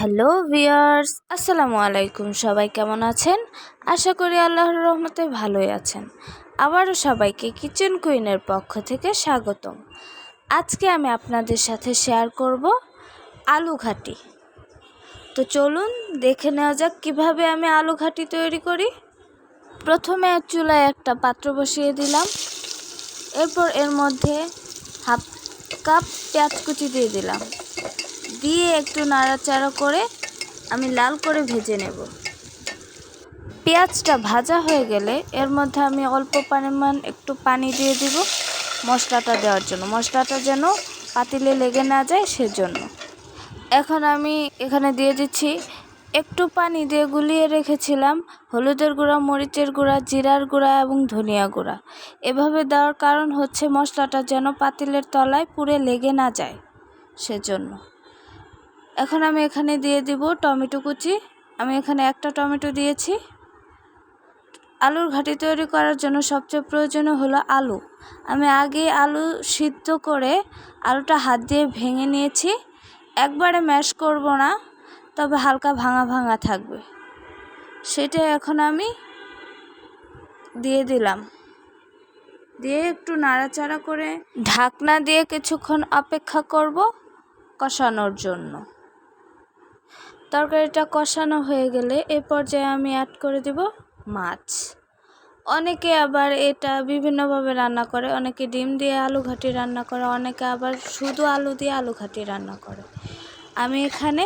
Hello viewers আসসালামু আলাইকুম। সবাই কেমন আছেন? আশা করি আল্লাহর রহমতে ভালোই আছেন। আবারও সবাইকে কিচেন কুইনের পক্ষ থেকে স্বাগতম। আজকে আমি আপনাদের সাথে শেয়ার করব আলু ঘাটি। তো চলুন, দেখে নেওয়া যাক কীভাবে আমি আলু ঘাটি তৈরি করি। প্রথমে চুলায় একটা পাত্র বসিয়ে দিলাম। এরপর এর মধ্যে হাফ কাপ পেঁয়াজ কুচি দিয়ে দিলাম। দিয়ে একটু নাড়াচাড়া করে আমি লাল করে ভেজে নেব। পেঁয়াজটা ভাজা হয়ে গেলে এর মধ্যে আমি অল্প পরিমাণ একটু পানি দিয়ে দিব মশলাটা দেওয়ার জন্য। মশলাটা যেন পাতিলে লেগে না যায় সেজন্য। এখন আমি এখানে দিয়ে দিচ্ছি একটু পানি দিয়ে গুলিয়ে রেখেছিলাম হলুদের গুঁড়া, মরিচের গুঁড়া, জিরার গুঁড়া এবং ধনিয়া গুঁড়া। এভাবে দেওয়ার কারণ হচ্ছে মশলাটা যেন পাতিলের তলায় পুড়ে লেগে না যায় সেজন্য। এখন আমি এখানে দিয়ে দিব টমেটো কুচি। আমি এখানে একটা টমেটো দিয়েছি। আলুর ঘাটি তৈরি করার জন্য সবচেয়ে প্রয়োজনীয় হলো আলু। আমি আগে আলু সিদ্ধ করে আলুটা হাত দিয়ে ভেঙে নিয়েছি। একবারে ম্যাশ করব না, তবে হালকা ভাঙা ভাঙা থাকবে। সেটা এখন আমি দিয়ে দিলাম। দিয়ে একটু নাড়াচাড়া করে ঢাকনা দিয়ে কিছুক্ষণ অপেক্ষা করব কষানোর জন্য। তরকারিটা কষানো হয়ে গেলে এ পর্যায়ে আমি অ্যাড করে দেব মাছ। অনেকে আবার এটা বিভিন্নভাবে রান্না করে, অনেকে ডিম দিয়ে আলু ঘাটি রান্না করে, অনেকে আবার শুধু আলু দিয়ে আলু ঘাটি রান্না করে। আমি এখানে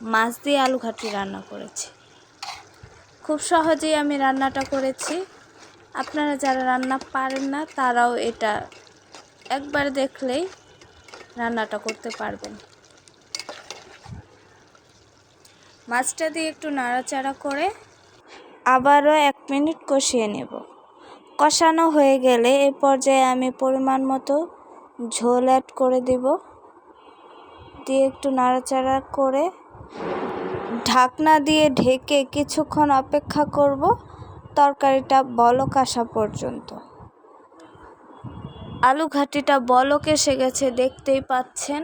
মাছ দিয়ে আলু ঘাটি রান্না করেছি। খুব সহজেই আমি রান্নাটা করেছি। আপনারা যারা রান্না পারেন না, তারাও এটা একবার দেখলেই রান্নাটা করতে পারবেন। মাছটা দিয়ে একটু নাড়াচাড়া করে আবারও এক মিনিট কষিয়ে নেব। কষানো হয়ে গেলে এ পর্যায়ে আমি পরিমাণ মতো ঝোল অ্যাড করে দেব। দিয়ে একটু নাড়াচাড়া করে ঢাকনা দিয়ে ঢেকে কিছুক্ষণ অপেক্ষা করব তরকারিটা বলক আসা পর্যন্ত। আলু ঘাটিটা বলক এসে গেছে, দেখতেই পাচ্ছেন।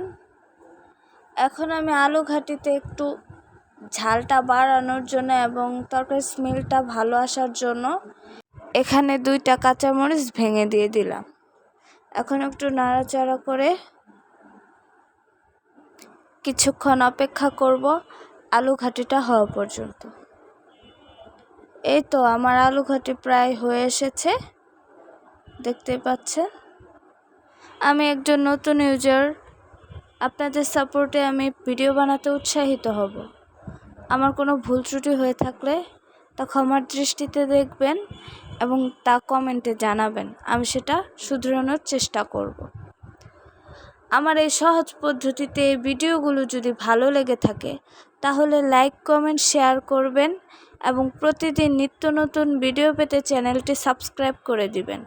এখন আমি আলু ঘাটিতে একটু ঝালটা বাড়ানোর জন্য এবং তরকারির স্মেলটা ভালো আসার জন্য এখানে দুইটা কাঁচামরিচ ভেঙে দিয়ে দিলাম। এখন একটু নাড়াচাড়া করে কিছুক্ষণ অপেক্ষা করব আলু ঘাটিটা হওয়া পর্যন্ত। এই তো আমার আলু ঘাটি প্রায় হয়ে এসেছে। দেখতে পাচ্ছেন? আমি একজন নতুন ইউজার আপনাদের সাপোর্টে আমি ভিডিও বানাতে উৎসাহিত হব। আমার কোনো ভুল ত্রুটি হয়ে থাকলে তা ক্ষমার দৃষ্টিতে দেখবেন এবং তা কমেন্টে জানাবেন। আমি সেটা শুধরানোর চেষ্টা করব। আমার এই সহজ পদ্ধতিতে এই ভিডিওগুলো যদি ভালো লেগে থাকে, তাহলে লাইক, কমেন্ট, শেয়ার করবেন এবং প্রতিদিন নিত্য নতুন ভিডিও পেতে চ্যানেলটি সাবস্ক্রাইব করে দিবেন।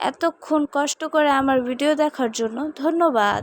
এতক্ষণ কষ্ট করে আমার ভিডিও দেখার জন্য ধন্যবাদ।